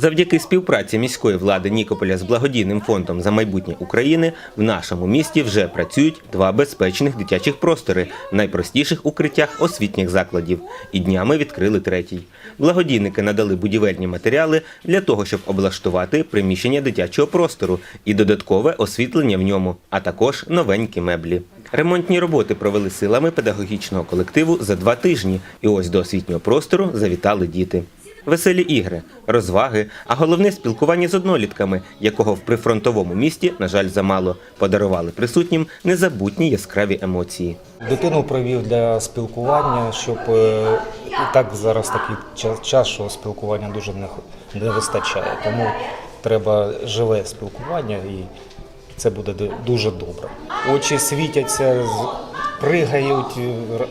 Завдяки співпраці міської влади Нікополя з благодійним фондом за майбутнє України в нашому місті вже працюють два безпечних дитячих простори в найпростіших укриттях освітніх закладів. І днями відкрили третій. Благодійники надали будівельні матеріали для того, щоб облаштувати приміщення дитячого простору і додаткове освітлення в ньому, а також новенькі меблі. Ремонтні роботи провели силами педагогічного колективу за два тижні, і ось до освітнього простору завітали діти. Веселі ігри, розваги, а головне спілкування з однолітками, якого в прифронтовому місті, на жаль, замало, подарували присутнім незабутні яскраві емоції. Дитину провів для спілкування, щоб е, так зараз такий час, що спілкування дуже не, вистачає. Тому треба живе спілкування і це буде дуже добре. Очі світяться, пригають,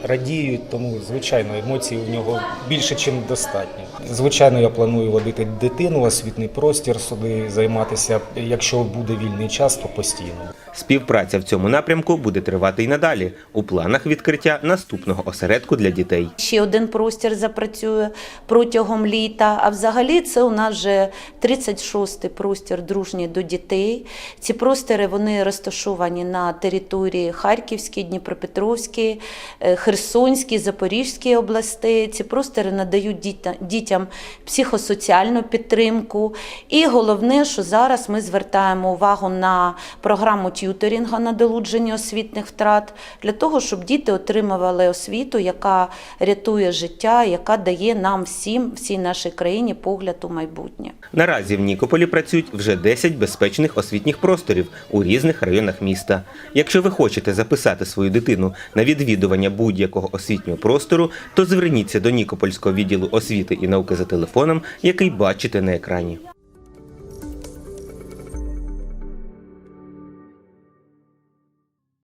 радіють, тому звичайно емоцій у нього більше, ніж достатньо. Звичайно, я планую водити дитину освітний простір сюди, займатися. Якщо буде вільний час, то постійно. Співпраця в цьому напрямку буде тривати і надалі у планах відкриття наступного осередку для дітей. Ще один простір запрацює протягом літа. А взагалі це у нас вже 36-й простір дружній до дітей. Ці простори вони розташовані на території Харківській, Дніпропетровській, е, Херсонській, Запорізькій областей. Ці простори надають дітям психосоціальну підтримку. І головне, що зараз ми звертаємо увагу на програму т'юторінга на долудження освітних втрат для того, щоб діти отримували освіту, яка рятує життя, яка дає нам всім, всій нашій країні погляд у майбутнє. Наразі в Нікополі працюють вже 10 безпечних освітніх просторів у різних районах міста. Якщо ви хочете записати свою дитину на відвідування будь-якого освітнього простору, то зверніться до Нікопольського відділу освіти і науки за телефоном, який бачите на екрані.